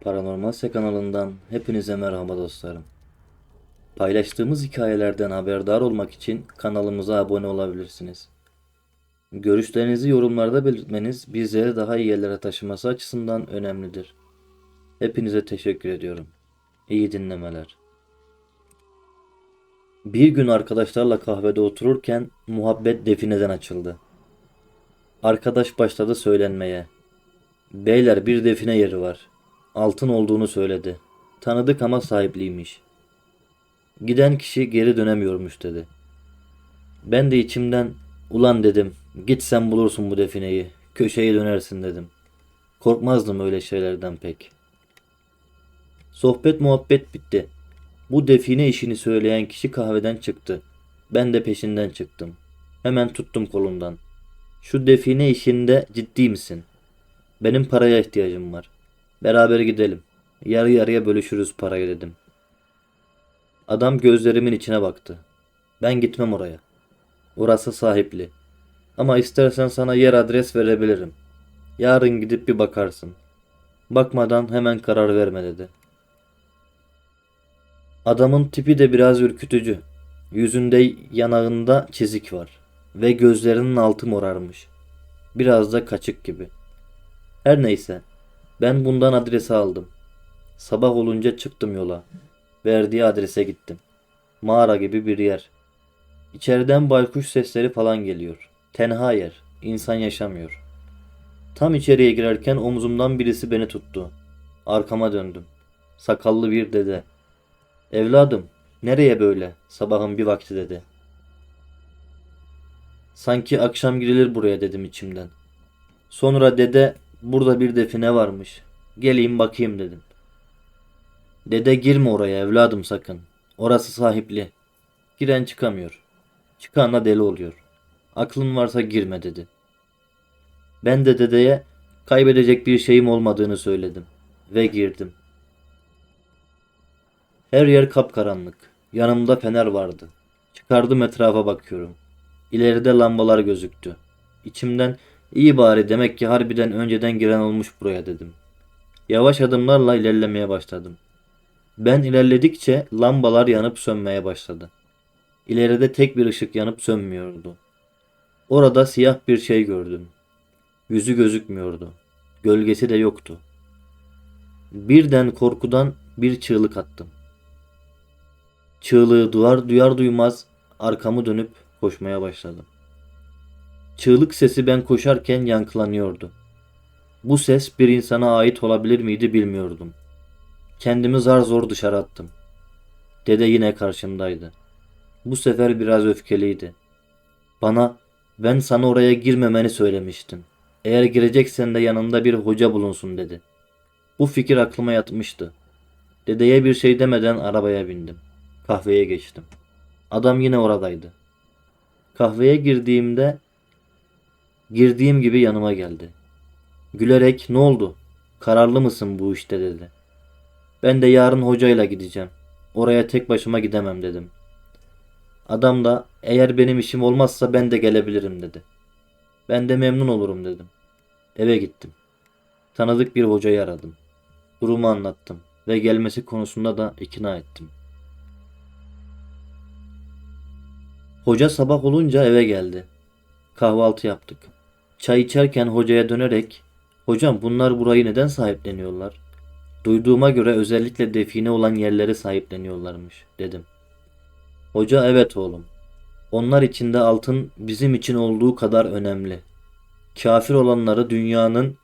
Paranormal Se kanalından hepinize merhaba dostlarım. Paylaştığımız hikayelerden haberdar olmak için kanalımıza abone olabilirsiniz. Görüşlerinizi yorumlarda belirtmeniz bizleri daha iyi yerlere taşıması açısından önemlidir. Hepinize teşekkür ediyorum. İyi dinlemeler. Bir gün arkadaşlarla kahvede otururken muhabbet defineden açıldı. Arkadaş başladı söylenmeye. Beyler bir define yeri var. Altın olduğunu söyledi. Tanıdık ama sahipliymiş. Giden kişi geri dönemiyormuş dedi. Ben de içimden ulan dedim. Git sen bulursun bu defineyi. Köşeye dönersin dedim. Korkmazdım öyle şeylerden pek. Sohbet muhabbet bitti. Bu define işini söyleyen kişi kahveden çıktı. Ben de peşinden çıktım. Hemen tuttum kolundan. Şu define işinde ciddi misin? Benim paraya ihtiyacım var. Beraber gidelim. Yarı yarıya bölüşürüz parayı dedim. Adam gözlerimin içine baktı. Ben gitmem oraya. Orası sahipli. Ama istersen sana yer adres verebilirim. Yarın gidip bir bakarsın. Bakmadan hemen karar verme dedi. Adamın tipi de biraz ürkütücü. Yüzünde yanağında çizik var. Ve gözlerinin altı morarmış. Biraz da kaçık gibi. Her neyse. Ben bundan adresi aldım. Sabah olunca çıktım yola. Verdiği adrese gittim. Mağara gibi bir yer. İçeriden baykuş sesleri falan geliyor. Tenha yer. İnsan yaşamıyor. Tam içeriye girerken omzumdan birisi beni tuttu. Arkama döndüm. Sakallı bir dede. Evladım, nereye böyle? Sabahın bir vakti dedi. Sanki akşam girilir buraya dedim içimden. Sonra dede burada bir define varmış. Geleyim bakayım dedim. Dede girme oraya evladım sakın. Orası sahipli. Giren çıkamıyor. Çıkan da deli oluyor. Aklın varsa girme dedi. Ben de dedeye kaybedecek bir şeyim olmadığını söyledim. Ve girdim. Her yer kapkaranlık. Yanımda fener vardı. Çıkardım etrafa bakıyorum. İleride lambalar gözüktü. İçimden iyi bari demek ki harbiden önceden giren olmuş buraya dedim. Yavaş adımlarla ilerlemeye başladım. Ben ilerledikçe lambalar yanıp sönmeye başladı. İleride tek bir ışık yanıp sönmüyordu. Orada siyah bir şey gördüm. Yüzü gözükmüyordu. Gölgesi de yoktu. Birden korkudan bir çığlık attım. Çığlığı duyar duyar duymaz arkamı dönüp koşmaya başladım. Çığlık sesi ben koşarken yankılanıyordu. Bu ses bir insana ait olabilir miydi bilmiyordum. Kendimi zar zor dışarı attım. Dede yine karşımdaydı. Bu sefer biraz öfkeliydi. Bana ben sana oraya girmemeni söylemiştim. Eğer gireceksen de yanında bir hoca bulunsun dedi. Bu fikir aklıma yatmıştı. Dedeye bir şey demeden arabaya bindim. Kahveye geçtim. Adam yine oradaydı. Kahveye girdiğimde girdiğim gibi yanıma geldi. Gülerek ne oldu? Kararlı mısın bu işte dedi. Ben de yarın hocayla gideceğim. Oraya tek başıma gidemem dedim. Adam da eğer benim işim olmazsa ben de gelebilirim dedi. Ben de memnun olurum dedim. Eve gittim. Tanıdık bir hocayı aradım. Durumu anlattım ve gelmesi konusunda da ikna ettim. Hoca sabah olunca eve geldi. Kahvaltı yaptık. Çay içerken hocaya dönerek "Hocam bunlar burayı neden sahipleniyorlar?" Duyduğuma göre özellikle define olan yerleri sahipleniyorlarmış dedim. Hoca evet oğlum. Onlar içinde altın bizim için olduğu kadar önemli. Kafir olanları dünyanın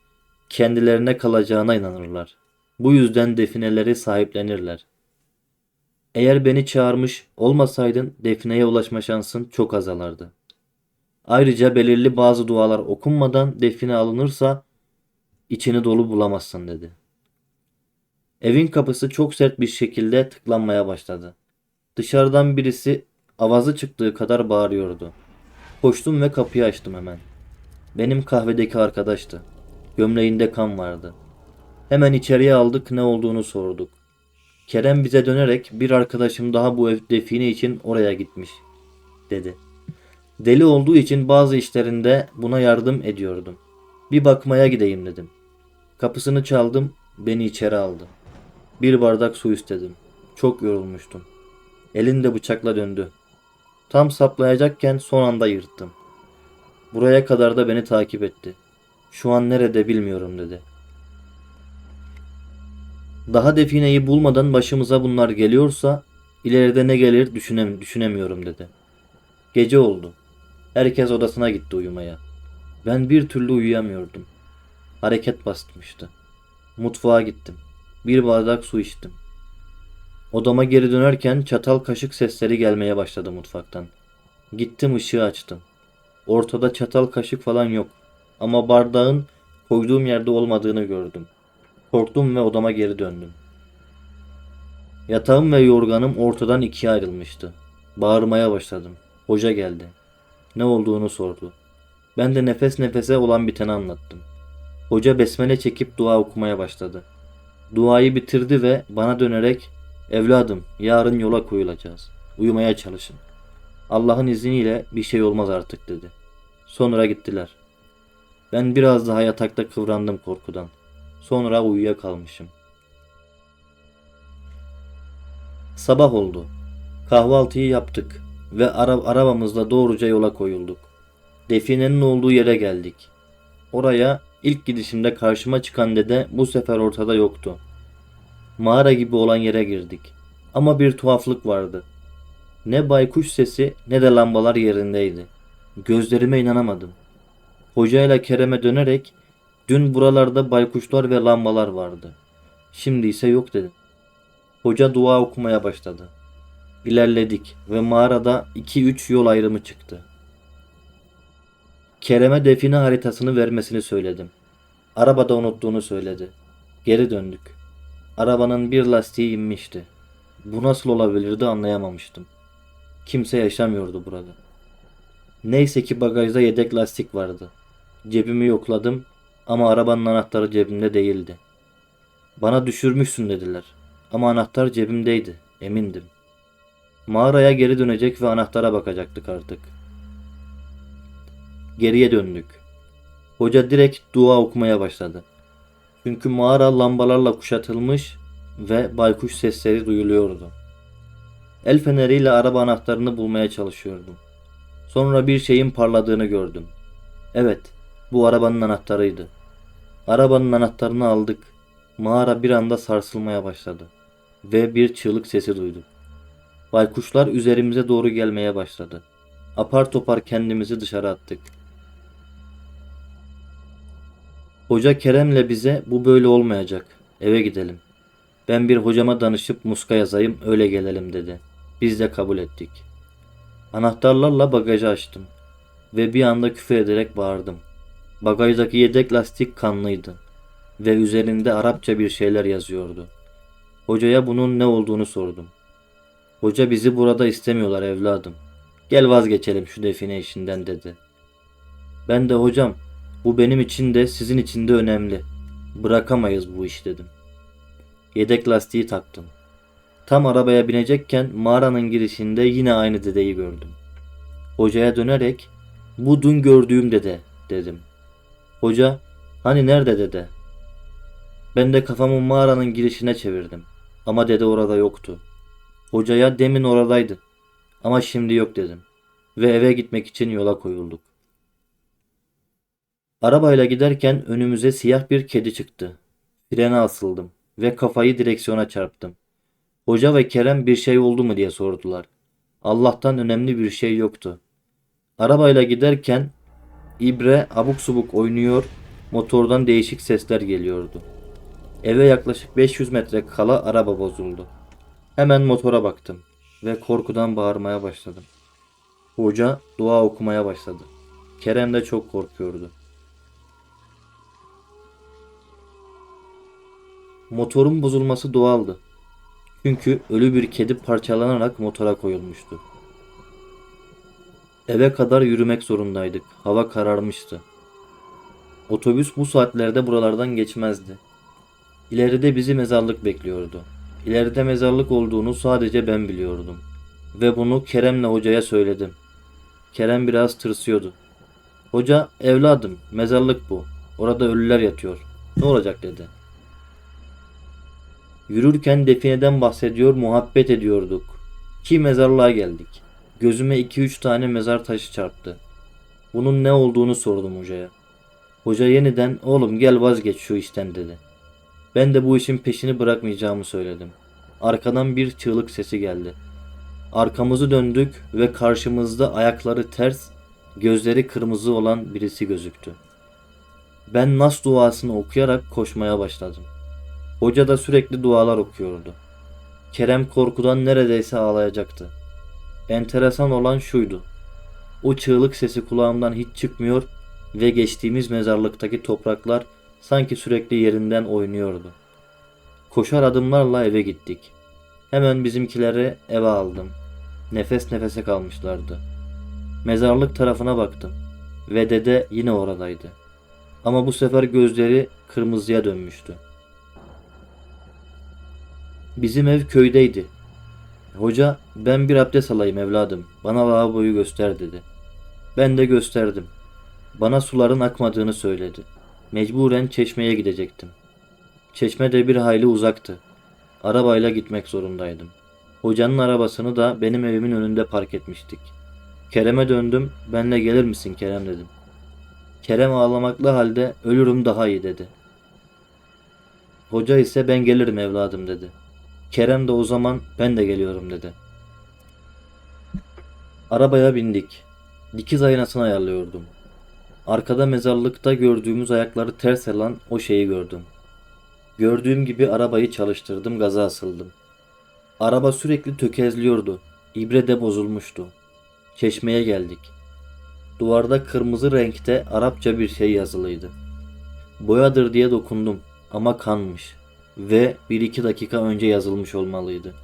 kendilerine kalacağına inanırlar. Bu yüzden defineleri sahiplenirler. Eğer beni çağırmış olmasaydın defineye ulaşma şansın çok azalardı. Ayrıca belirli bazı dualar okunmadan define alınırsa içini dolu bulamazsın dedi. Evin kapısı çok sert bir şekilde tıklanmaya başladı. Dışarıdan birisi avazı çıktığı kadar bağırıyordu. Koştum ve kapıyı açtım hemen. Benim kahvedeki arkadaştı. Gömleğinde kan vardı. Hemen içeriye aldık ne olduğunu sorduk. Kerem bize dönerek bir arkadaşım daha bu ev define için oraya gitmiş dedi. Deli olduğu için bazı işlerinde buna yardım ediyordum. Bir bakmaya gideyim dedim. Kapısını çaldım Beni içeri aldı. Bir bardak su istedim. Çok yorulmuştum. Elinde bıçakla döndü. Tam saplayacakken son anda yırttım. Buraya kadar da beni takip etti. Şu an nerede bilmiyorum dedi. Daha defineyi bulmadan başımıza bunlar geliyorsa ileride ne gelir düşünem düşünemiyorum dedi. Gece oldu. Herkes odasına gitti uyumaya. Ben bir türlü uyuyamıyordum. Hareket bastırmıştı. Mutfağa gittim. Bir bardak su içtim. Odama geri dönerken çatal kaşık sesleri gelmeye başladı mutfaktan. Gittim ışığı açtım. Ortada çatal kaşık falan yok. Ama bardağın koyduğum yerde olmadığını gördüm. Korktum ve odama geri döndüm. Yatağım ve yorganım ortadan ikiye ayrılmıştı. Bağırmaya başladım. Hoca geldi. Ne olduğunu sordu. Ben de nefes nefese olan biteni anlattım. Hoca besmele çekip dua okumaya başladı. Duayı bitirdi ve bana dönerek evladım yarın yola koyulacağız. Uyumaya çalışın. Allah'ın izniyle bir şey olmaz artık dedi. Sonra gittiler. Ben biraz daha yatakta kıvrandım korkudan. Sonra uyuyakalmışım. Sabah oldu. Kahvaltıyı yaptık ve ara- arabamızla doğruca yola koyulduk. Definenin olduğu yere geldik. Oraya ilk gidişimde karşıma çıkan dede bu sefer ortada yoktu. Mağara gibi olan yere girdik. Ama bir tuhaflık vardı. Ne baykuş sesi ne de lambalar yerindeydi. Gözlerime inanamadım. Hocayla Kerem'e dönerek dün buralarda baykuşlar ve lambalar vardı. Şimdi ise yok dedim. Hoca dua okumaya başladı. İlerledik ve mağarada 2-3 yol ayrımı çıktı. Kerem'e define haritasını vermesini söyledim. Arabada unuttuğunu söyledi. Geri döndük. Arabanın bir lastiği inmişti. Bu nasıl olabilirdi anlayamamıştım. Kimse yaşamıyordu burada. Neyse ki bagajda yedek lastik vardı. Cebimi yokladım ama arabanın anahtarı cebimde değildi. Bana düşürmüşsün dediler. Ama anahtar cebimdeydi, emindim. Mağaraya geri dönecek ve anahtara bakacaktık artık. Geriye döndük. Hoca direkt dua okumaya başladı. Çünkü mağara lambalarla kuşatılmış ve baykuş sesleri duyuluyordu. El feneriyle araba anahtarını bulmaya çalışıyordum. Sonra bir şeyin parladığını gördüm. Evet, bu arabanın anahtarıydı. Arabanın anahtarını aldık. Mağara bir anda sarsılmaya başladı ve bir çığlık sesi duyduk. Baykuşlar üzerimize doğru gelmeye başladı. Apar topar kendimizi dışarı attık. Hoca Kerem'le bize bu böyle olmayacak. Eve gidelim. Ben bir hocama danışıp muska yazayım öyle gelelim dedi. Biz de kabul ettik. Anahtarlarla bagajı açtım. Ve bir anda küfür ederek bağırdım. Bagajdaki yedek lastik kanlıydı. Ve üzerinde Arapça bir şeyler yazıyordu. Hocaya bunun ne olduğunu sordum. Hoca bizi burada istemiyorlar evladım. Gel vazgeçelim şu define işinden dedi. Ben de hocam bu benim için de sizin için de önemli. Bırakamayız bu işi dedim. Yedek lastiği taktım. Tam arabaya binecekken mağaranın girişinde yine aynı dedeyi gördüm. Hocaya dönerek bu dün gördüğüm dede dedim. Hoca hani nerede dede? Ben de kafamı mağaranın girişine çevirdim. Ama dede orada yoktu. Hocaya demin oradaydı. Ama şimdi yok dedim. Ve eve gitmek için yola koyulduk. Arabayla giderken önümüze siyah bir kedi çıktı. Frene asıldım ve kafayı direksiyona çarptım. Hoca ve Kerem bir şey oldu mu diye sordular. Allah'tan önemli bir şey yoktu. Arabayla giderken İbre abuk subuk oynuyor, motordan değişik sesler geliyordu. Eve yaklaşık 500 metre kala araba bozuldu. Hemen motora baktım ve korkudan bağırmaya başladım. Hoca dua okumaya başladı. Kerem de çok korkuyordu. Motorun bozulması doğaldı. Çünkü ölü bir kedi parçalanarak motora koyulmuştu. Eve kadar yürümek zorundaydık. Hava kararmıştı. Otobüs bu saatlerde buralardan geçmezdi. İleride bizi mezarlık bekliyordu. İleride mezarlık olduğunu sadece ben biliyordum. Ve bunu Kerem'le hocaya söyledim. Kerem biraz tırsıyordu. Hoca, evladım, mezarlık bu. Orada ölüler yatıyor. Ne olacak dedi. Yürürken defineden bahsediyor, muhabbet ediyorduk. Ki mezarlığa geldik. Gözüme iki üç tane mezar taşı çarptı. Bunun ne olduğunu sordum hocaya. Hoca yeniden oğlum gel vazgeç şu işten dedi. Ben de bu işin peşini bırakmayacağımı söyledim. Arkadan bir çığlık sesi geldi. Arkamızı döndük ve karşımızda ayakları ters, gözleri kırmızı olan birisi gözüktü. Ben Nas duasını okuyarak koşmaya başladım. Hoca da sürekli dualar okuyordu. Kerem korkudan neredeyse ağlayacaktı. Enteresan olan şuydu. O çığlık sesi kulağımdan hiç çıkmıyor ve geçtiğimiz mezarlıktaki topraklar sanki sürekli yerinden oynuyordu. Koşar adımlarla eve gittik. Hemen bizimkileri eve aldım. Nefes nefese kalmışlardı. Mezarlık tarafına baktım ve dede yine oradaydı. Ama bu sefer gözleri kırmızıya dönmüştü. Bizim ev köydeydi. Hoca ben bir abdest alayım evladım. Bana lavaboyu göster dedi. Ben de gösterdim. Bana suların akmadığını söyledi. Mecburen çeşmeye gidecektim. Çeşme de bir hayli uzaktı. Arabayla gitmek zorundaydım. Hocanın arabasını da benim evimin önünde park etmiştik. Kerem'e döndüm. Benle gelir misin Kerem dedim. Kerem ağlamaklı halde ölürüm daha iyi dedi. Hoca ise ben gelirim evladım dedi. Kerem de o zaman ben de geliyorum dedi. Arabaya bindik. Dikiz aynasını ayarlıyordum. Arkada mezarlıkta gördüğümüz ayakları ters alan o şeyi gördüm. Gördüğüm gibi arabayı çalıştırdım, gaza asıldım. Araba sürekli tökezliyordu. İbre de bozulmuştu. Çeşmeye geldik. Duvarda kırmızı renkte Arapça bir şey yazılıydı. Boyadır diye dokundum ama kanmış ve bir iki dakika önce yazılmış olmalıydı.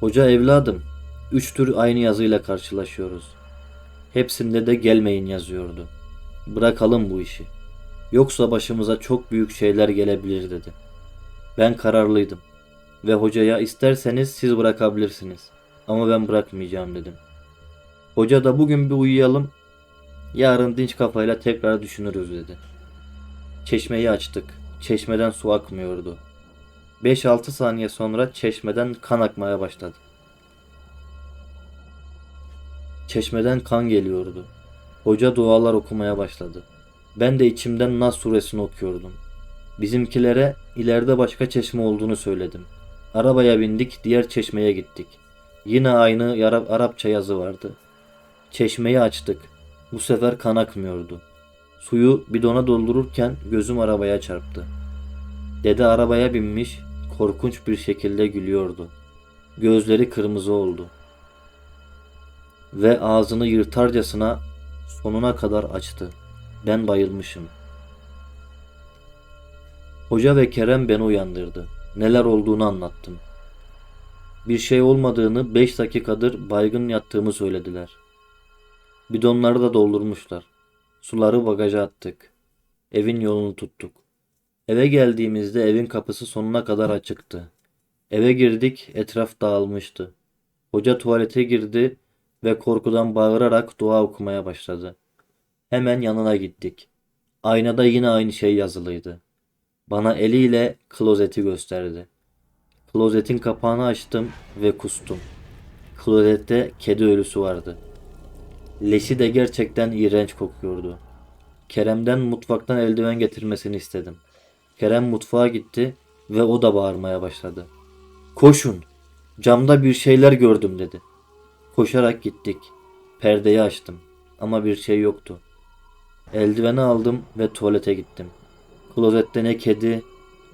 Hoca evladım, üç tür aynı yazıyla karşılaşıyoruz. Hepsinde de gelmeyin yazıyordu. Bırakalım bu işi. Yoksa başımıza çok büyük şeyler gelebilir dedi. Ben kararlıydım ve hocaya isterseniz siz bırakabilirsiniz ama ben bırakmayacağım dedim. Hoca da bugün bir uyuyalım, yarın dinç kafayla tekrar düşünürüz dedi. Çeşmeyi açtık. Çeşmeden su akmıyordu. 5-6 saniye sonra çeşmeden kan akmaya başladı. Çeşmeden kan geliyordu. Hoca dualar okumaya başladı. Ben de içimden Nas suresini okuyordum. Bizimkilere ileride başka çeşme olduğunu söyledim. Arabaya bindik, diğer çeşmeye gittik. Yine aynı Arap, Arapça yazı vardı. Çeşmeyi açtık. Bu sefer kan akmıyordu. Suyu bidona doldururken gözüm arabaya çarptı. Dede arabaya binmiş, korkunç bir şekilde gülüyordu. Gözleri kırmızı oldu. Ve ağzını yırtarcasına sonuna kadar açtı. Ben bayılmışım. Hoca ve Kerem beni uyandırdı. Neler olduğunu anlattım. Bir şey olmadığını beş dakikadır baygın yattığımı söylediler. Bidonları da doldurmuşlar. Suları bagaja attık. Evin yolunu tuttuk. Eve geldiğimizde evin kapısı sonuna kadar açıktı. Eve girdik, etraf dağılmıştı. Hoca tuvalete girdi ve korkudan bağırarak dua okumaya başladı. Hemen yanına gittik. Aynada yine aynı şey yazılıydı. Bana eliyle klozeti gösterdi. Klozetin kapağını açtım ve kustum. Klozette kedi ölüsü vardı. Leşi de gerçekten iğrenç kokuyordu. Kerem'den mutfaktan eldiven getirmesini istedim. Kerem mutfağa gitti ve o da bağırmaya başladı. Koşun! Camda bir şeyler gördüm dedi. Koşarak gittik. Perdeyi açtım ama bir şey yoktu. Eldiveni aldım ve tuvalete gittim. Klozette ne kedi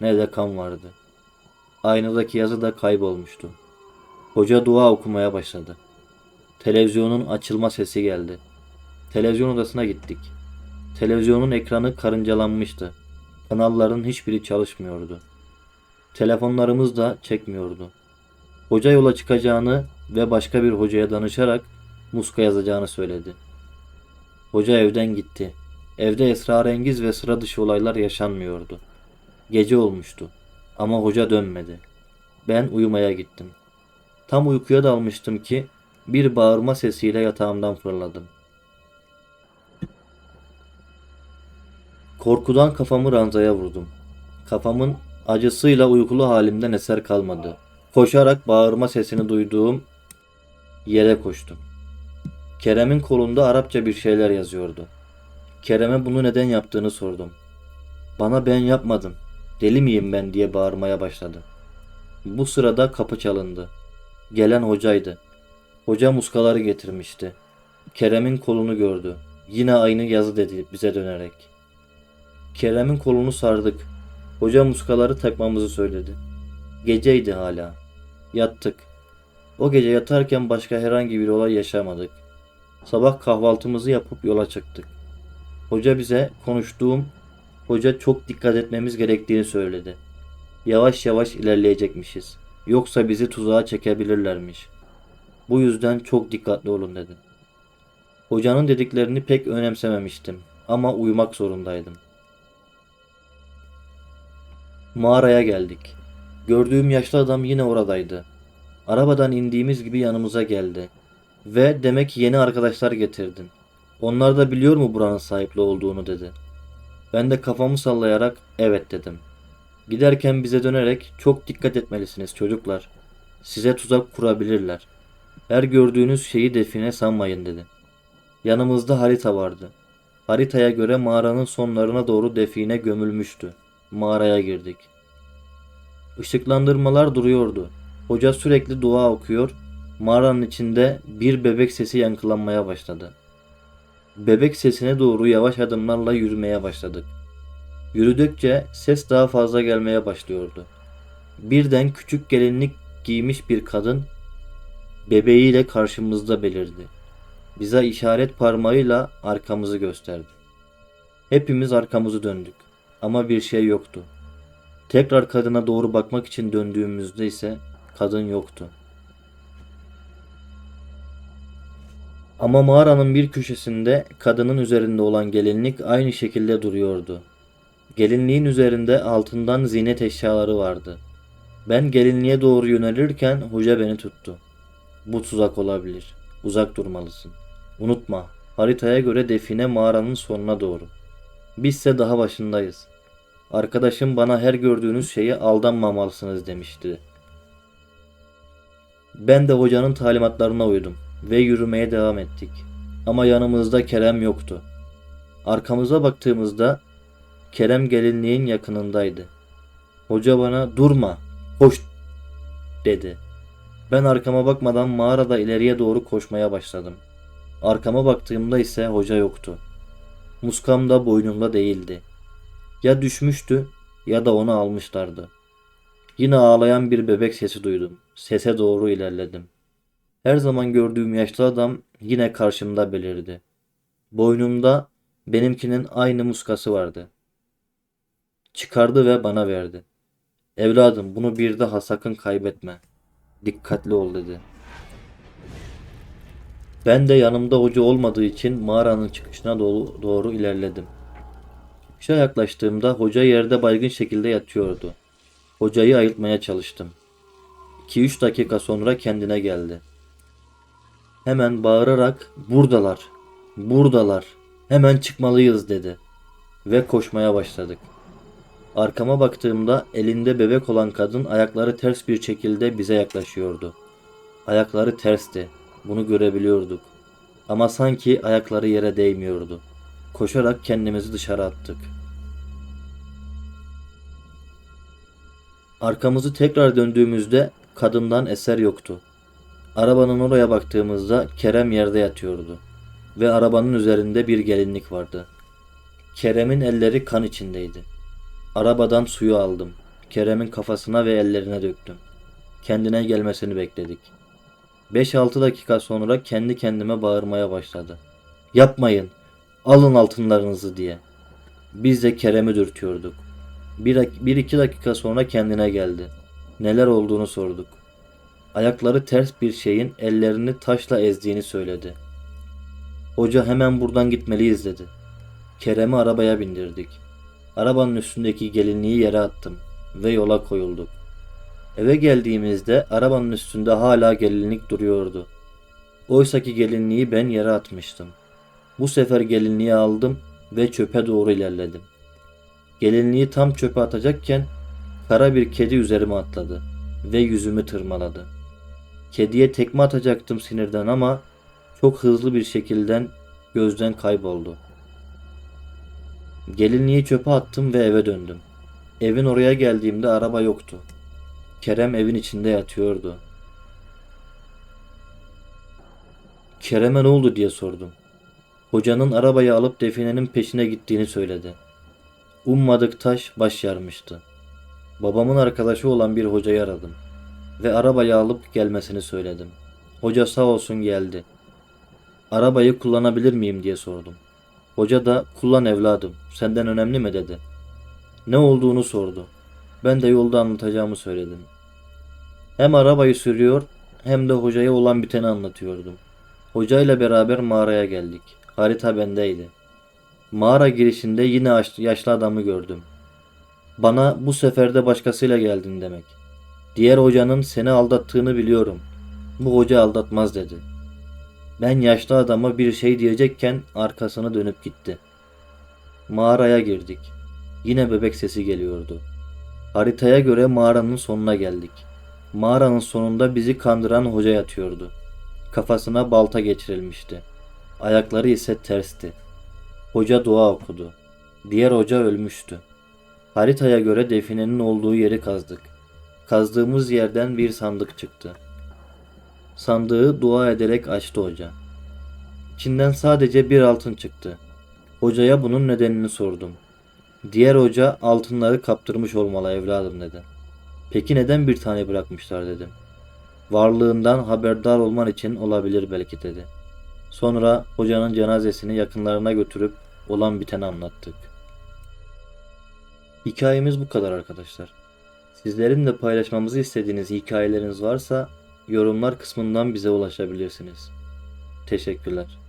ne de kan vardı. Aynadaki yazı da kaybolmuştu. Hoca dua okumaya başladı. Televizyonun açılma sesi geldi. Televizyon odasına gittik. Televizyonun ekranı karıncalanmıştı. Kanalların hiçbiri çalışmıyordu. Telefonlarımız da çekmiyordu. Hoca yola çıkacağını ve başka bir hocaya danışarak muska yazacağını söyledi. Hoca evden gitti. Evde esrarengiz ve sıra dışı olaylar yaşanmıyordu. Gece olmuştu ama hoca dönmedi. Ben uyumaya gittim. Tam uykuya dalmıştım ki bir bağırma sesiyle yatağımdan fırladım. Korkudan kafamı ranzaya vurdum. Kafamın Acısıyla uykulu halimden eser kalmadı. Koşarak bağırma sesini duyduğum yere koştum. Kerem'in kolunda Arapça bir şeyler yazıyordu. Kerem'e bunu neden yaptığını sordum. Bana ben yapmadım. Deli miyim ben diye bağırmaya başladı. Bu sırada kapı çalındı. Gelen hocaydı. Hoca muskaları getirmişti. Kerem'in kolunu gördü. Yine aynı yazı dedi bize dönerek. Kerem'in kolunu sardık. Hoca muskaları takmamızı söyledi. Geceydi hala. Yattık. O gece yatarken başka herhangi bir olay yaşamadık. Sabah kahvaltımızı yapıp yola çıktık. Hoca bize konuştuğum hoca çok dikkat etmemiz gerektiğini söyledi. Yavaş yavaş ilerleyecekmişiz. Yoksa bizi tuzağa çekebilirlermiş. Bu yüzden çok dikkatli olun dedi. Hocanın dediklerini pek önemsememiştim ama uyumak zorundaydım. Mağaraya geldik. Gördüğüm yaşlı adam yine oradaydı. Arabadan indiğimiz gibi yanımıza geldi. Ve demek yeni arkadaşlar getirdin. Onlar da biliyor mu buranın sahipli olduğunu dedi. Ben de kafamı sallayarak evet dedim. Giderken bize dönerek çok dikkat etmelisiniz çocuklar. Size tuzak kurabilirler. Her gördüğünüz şeyi define sanmayın dedi. Yanımızda harita vardı. Haritaya göre mağaranın sonlarına doğru define gömülmüştü. Mağaraya girdik. Işıklandırmalar duruyordu. Hoca sürekli dua okuyor. Mağaranın içinde bir bebek sesi yankılanmaya başladı. Bebek sesine doğru yavaş adımlarla yürümeye başladık. Yürüdükçe ses daha fazla gelmeye başlıyordu. Birden küçük gelinlik giymiş bir kadın bebeğiyle karşımızda belirdi. Bize işaret parmağıyla arkamızı gösterdi. Hepimiz arkamızı döndük ama bir şey yoktu. Tekrar kadına doğru bakmak için döndüğümüzde ise kadın yoktu. Ama mağaranın bir köşesinde kadının üzerinde olan gelinlik aynı şekilde duruyordu. Gelinliğin üzerinde altından zinet eşyaları vardı. Ben gelinliğe doğru yönelirken hoca beni tuttu. Bu tuzak olabilir. Uzak durmalısın. Unutma, haritaya göre define mağaranın sonuna doğru. Bizse daha başındayız. Arkadaşım bana her gördüğünüz şeye aldanmamalısınız demişti. Ben de hocanın talimatlarına uydum ve yürümeye devam ettik. Ama yanımızda Kerem yoktu. Arkamıza baktığımızda Kerem gelinliğin yakınındaydı. Hoca bana durma, koş dedi. Ben arkama bakmadan mağarada ileriye doğru koşmaya başladım. Arkama baktığımda ise hoca yoktu. Muskam da boynumda değildi. Ya düşmüştü ya da onu almışlardı. Yine ağlayan bir bebek sesi duydum. Sese doğru ilerledim. Her zaman gördüğüm yaşlı adam yine karşımda belirdi. Boynumda benimkinin aynı muskası vardı. Çıkardı ve bana verdi. Evladım bunu bir daha sakın kaybetme. Dikkatli ol dedi. Ben de yanımda hoca olmadığı için mağaranın çıkışına doğru, doğru ilerledim. Çıkışa yaklaştığımda hoca yerde baygın şekilde yatıyordu. Hocayı ayıltmaya çalıştım. 2-3 dakika sonra kendine geldi. Hemen bağırarak buradalar, buradalar, hemen çıkmalıyız dedi. Ve koşmaya başladık. Arkama baktığımda elinde bebek olan kadın ayakları ters bir şekilde bize yaklaşıyordu. Ayakları tersti. Bunu görebiliyorduk. Ama sanki ayakları yere değmiyordu. Koşarak kendimizi dışarı attık. Arkamızı tekrar döndüğümüzde kadından eser yoktu. Arabanın oraya baktığımızda Kerem yerde yatıyordu ve arabanın üzerinde bir gelinlik vardı. Kerem'in elleri kan içindeydi. Arabadan suyu aldım. Kerem'in kafasına ve ellerine döktüm. Kendine gelmesini bekledik. 5-6 dakika sonra kendi kendime bağırmaya başladı. Yapmayın, alın altınlarınızı diye. Biz de Kerem'i dürtüyorduk. Bir, bir iki dakika sonra kendine geldi. Neler olduğunu sorduk. Ayakları ters bir şeyin ellerini taşla ezdiğini söyledi. Hoca hemen buradan gitmeliyiz dedi. Kerem'i arabaya bindirdik. Arabanın üstündeki gelinliği yere attım ve yola koyulduk. Eve geldiğimizde arabanın üstünde hala gelinlik duruyordu. Oysaki gelinliği ben yere atmıştım. Bu sefer gelinliği aldım ve çöpe doğru ilerledim. Gelinliği tam çöpe atacakken Kara bir kedi üzerime atladı ve yüzümü tırmaladı. Kediye tekme atacaktım sinirden ama çok hızlı bir şekilde gözden kayboldu. Gelinliği çöpe attım ve eve döndüm. Evin oraya geldiğimde araba yoktu. Kerem evin içinde yatıyordu. Kerem'e ne oldu diye sordum. Hocanın arabayı alıp definenin peşine gittiğini söyledi. Ummadık taş baş yarmıştı. Babamın arkadaşı olan bir hocayı aradım ve arabayı alıp gelmesini söyledim. Hoca sağ olsun geldi. Arabayı kullanabilir miyim diye sordum. Hoca da kullan evladım senden önemli mi dedi. Ne olduğunu sordu. Ben de yolda anlatacağımı söyledim. Hem arabayı sürüyor hem de hocaya olan biteni anlatıyordum. Hocayla beraber mağaraya geldik. Harita bendeydi. Mağara girişinde yine yaş- yaşlı adamı gördüm. Bana bu sefer de başkasıyla geldin demek. Diğer hocanın seni aldattığını biliyorum. Bu hoca aldatmaz dedi. Ben yaşlı adama bir şey diyecekken arkasını dönüp gitti. Mağaraya girdik. Yine bebek sesi geliyordu. Haritaya göre mağaranın sonuna geldik. Mağaranın sonunda bizi kandıran hoca yatıyordu. Kafasına balta geçirilmişti. Ayakları ise tersti. Hoca dua okudu. Diğer hoca ölmüştü. Haritaya göre definenin olduğu yeri kazdık. Kazdığımız yerden bir sandık çıktı. Sandığı dua ederek açtı hoca. İçinden sadece bir altın çıktı. Hocaya bunun nedenini sordum. Diğer hoca altınları kaptırmış olmalı evladım dedi. Peki neden bir tane bırakmışlar dedim. Varlığından haberdar olman için olabilir belki dedi. Sonra hocanın cenazesini yakınlarına götürüp olan biteni anlattık. Hikayemiz bu kadar arkadaşlar. Sizlerin de paylaşmamızı istediğiniz hikayeleriniz varsa yorumlar kısmından bize ulaşabilirsiniz. Teşekkürler.